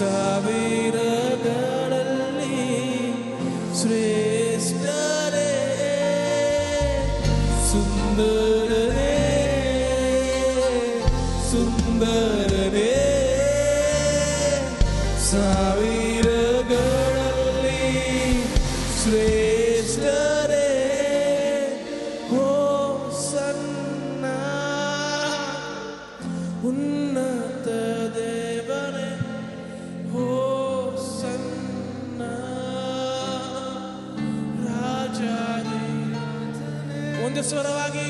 സവിരകളല്ലി ശ്രേഷ്ഠരേ സുന്ദരരേ സുന്ദരരേ സവിരകളല്ലി ശ്രേ ಒಂದು ಸ್ವರವಾಗಿ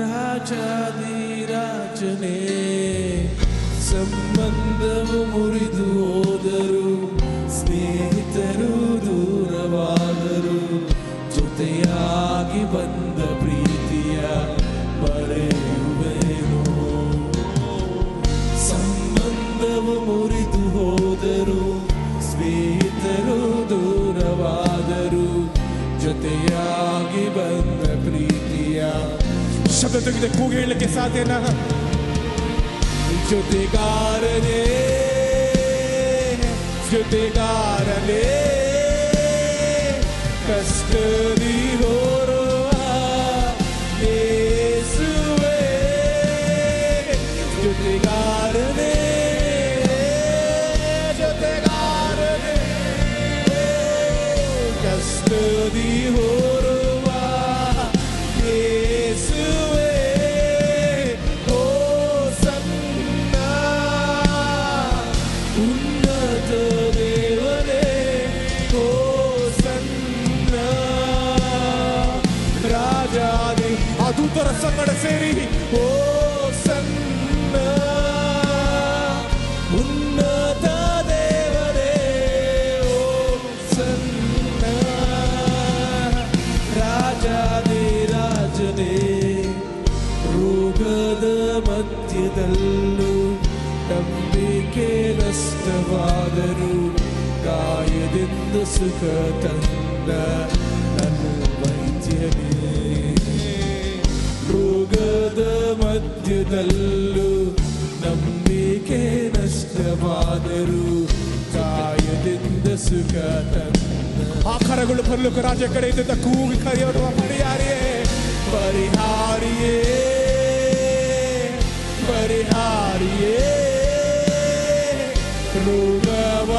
ರಾಜಾದಿ ರಾಜನೇ ಸಂಬಂಧವು ಮುರಿದು ಶಬ್ದ ತೆಗೆದ ಕೂಗಿ ಹೇಳಲಿಕ್ಕೆ ಸಾಧ್ಯನಾ ಜೊತೆಗಾರನೇ ಜೊತೆಗಾರನೇ ಕಷ್ಟದಿ ಹೋರುವ ಸಂಗಡ ಸೇರಿ ಓ ಸನ್ನ ಉನ್ನತ ದೇವರೇ, ಓ ಸನ್ನ ರಾಜಾದಿ ರಾಜನೇ, ರೋಗದ ಮಧ್ಯದಲ್ಲೂ ನಂಬಿಕೆ ನಷ್ಟವಾದರೂ ಕಾಯದಿಂದ ಸುಖ ತಂದ ನನ್ನ ವೈದ್ಯನೇ ಮಧ್ಯದಲ್ಲೂ ನಂಬಿಕೆ ನಷ್ಟವಾದರೂ ಕಾಯದಿಂದ ಸುಖ ಆ ಕರಗಳು ಪರಲೋಕ ರಾಜ್ಯ ಕಡೆ ಇದ್ದ ಕೂಗಿ ಕರೆಯೋರು ಪರಿಹಾರಿಯೇ ಪರಿಹಾರಿಯೇ ಪರಿಹಾರಿಯೇ. ರೋಗವ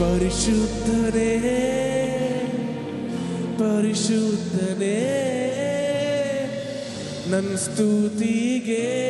Parishuddhane, Parishuddhane, Parishuddhane. ನನ್ನ ಸ್ತುತಿಗೆ.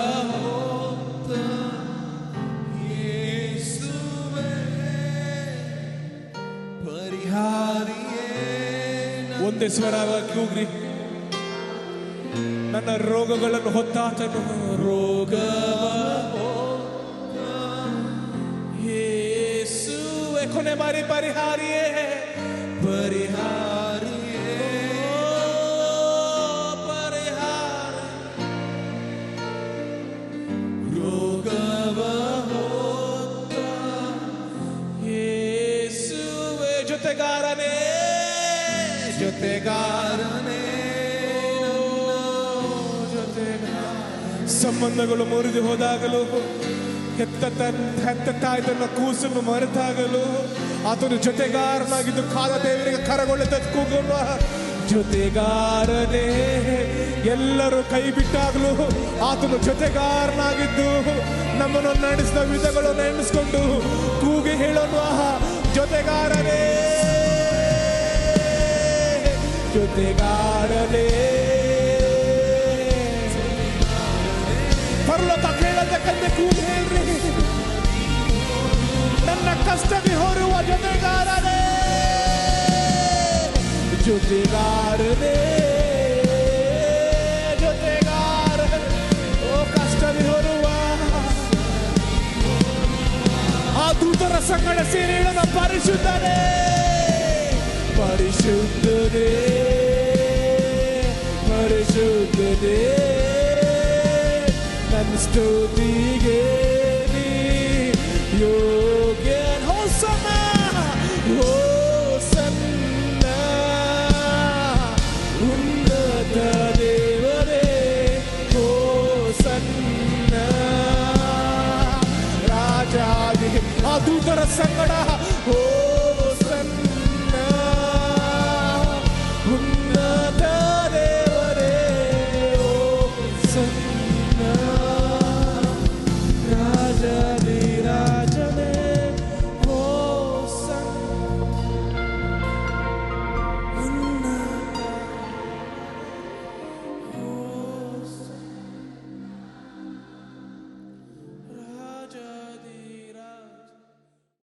ಒಂದೇ ಸ್ವರ ಕೂಗ್ರಿ ನನ್ನ ರೋಗಗಳನ್ನು ಹೊತ್ತಾತನು ರೋಗವ ಹೋತ ಯೇಸುವೇ ಕೊನೆ ಬಾರಿ ಪರಿಹಾರಿಯೇ ಪರಿಹಾರಿಯೇ ಜೊತೆಗಾರನೇ ಸಂಬಂಧಗಳು ಮುರಿದು ಹೋದಾಗಲೂ, ಹೆತ್ತ ಹೆತ್ತ ತಾಯಿ ತನ್ನ ಕೂಸನ್ನು ಮರೆತಾಗಲು, ಆತನು ಜೊತೆಗಾರನಾಗಿದ್ದು ಕಾದ ದೇವರಿಗೆ ಕರಗೊಳ್ಳ ಕೂಗುವ ಜೊತೆಗಾರನೇ. ಎಲ್ಲರೂ ಕೈ ಬಿಟ್ಟಾಗಲೂ ಆತನು ಜೊತೆಗಾರನಾಗಿದ್ದು, ನಮ್ಮನ್ನು ನಡೆಸಿದ ವಿಧಗಳನ್ನು ಎಣಿಸ್ಕೊಂಡು ಕೂಗಿ ಹೇಳೋಣ ಜೊತೆಗಾರನೇ. ಜೊತೆಗಾರನೇ ಪರಲೋಕ ಕೇಳತಕ್ಕಂತೆ ಕೂಗಿ ಹೇಳ್ರಿ ನನ್ನ ಕಷ್ಟಕ್ಕೆ ಹೊರುವ ಜೊತೆಗಾರನೇ ಜೊತೆಗಾರನೇ ಜೊತೆಗಾರ ಓ ಕಷ್ಟವಿ ಹೊರುವ ಆ ದೂತರ ಸಂಗಡ ಸೇರಿ ಹೇಳೋಣ ಪರಿಶುದ್ಧನೇ பரிசுத்தரே பரிசுத்தரே நன் ஸ்துதிகே நீ யோகியன் ஹோசனா ஹோசன்னா. உன்னத தேவரே ஹோசன்னா. ராஜாதி அதுதர சங்கடா.